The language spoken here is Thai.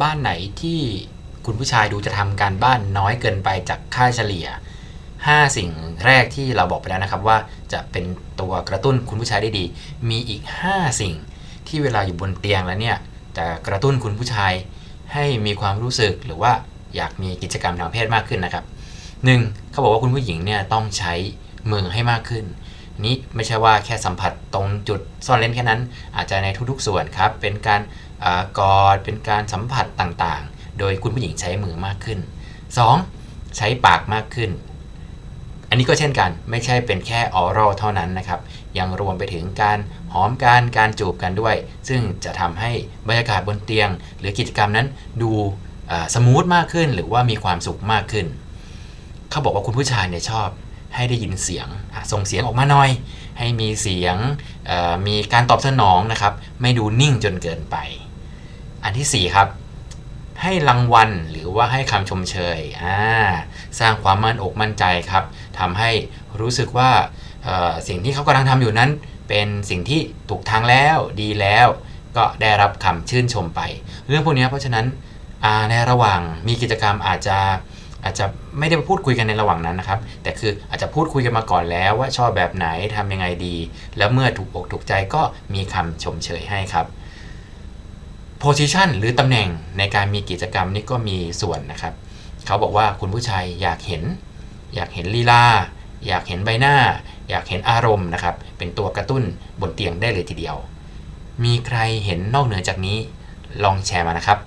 บ้านไหนที่คุณผู้ชายดูจะทำการบ้านน้อยเกินไปจากค่าเฉลี่ย 5 สิ่งแรกที่เราบอกไปแล้วนะครับว่าจะเป็นตัวกระตุ้นคุณผู้ชายได้ดี มีอีก 5 สิ่งที่เวลาอยู่บนเตียงแล้วเนี่ยจะกระตุ้นคุณผู้ชายให้มีความรู้สึกหรือว่าอยากมีกิจกรรมทางเพศมากขึ้นนะครับหนึ่งเขาบอกว่าคุณผู้หญิงเนี่ยต้องใช้มือให้มากขึ้น นี้ไม่ใช่ว่าแค่สัมผัสตรงจุดซ่อนเล่นแค่นั้น อาจจะในทุกๆส่วนครับ เป็นการอกอดเป็นการสัมผัสต่างๆ โดยคุณผู้หญิงใช้มือมากขึ้น 2. ใช้ปากมากขึ้น อันนี้ก็เช่นกันไม่ใช่เป็นแค่ออรัลเท่านั้นนะครับ ยังรวมไปถึงการหอมกันการจูบกันด้วย ซึ่งจะทำให้บรรยากาศบนเตียง หรือกิจกรรมนั้นดูสมูทมากขึ้น หรือว่ามีความสุขมากขึ้น เขาบอกว่าคุณผู้ชายเนี่ยชอบ ให้ได้ยินเสียงส่งเสียงออกมาหน่อย ให้มีเสียงมีการตอบสนองนะครับ ไม่ดูนิ่งจนเกินไป อันที่ 4 ครับ ให้รางวัลหรือว่าให้คำชมเชยสร้างความมั่นอกมั่นใจครับทำให้รู้สึกว่าสิ่งที่เขากำลังทำอยู่นั้น เป็นสิ่งที่ถูกทางแล้วดีแล้ว ก็ได้รับคำชื่นชมไป เรื่องพวกนี้เพราะฉะนั้นในระหว่างมีกิจกรรมอาจจะ อาจจะไม่ได้พูดคุยกันในระหว่างนั้นนะครับ แต่คืออาจจะพูดคุยกันมาก่อนแล้วว่าชอบแบบไหนทำยังไงดี แล้วเมื่อถูกอกถูกใจก็มีคำชมเชยให้ครับ position หรือตำแหน่งในการมีกิจกรรมนี่ก็มีส่วนนะครับ เขาบอกว่าคุณผู้ชายอยากเห็น อยากเห็นลีลาอยากเห็นใบหน้า อยากเห็นอารมณ์นะครับ เป็นตัวกระตุ้นบนเตียงได้เลยทีเดียว มีใครเห็นนอกเหนือจากนี้ลองแชร์มานะครับ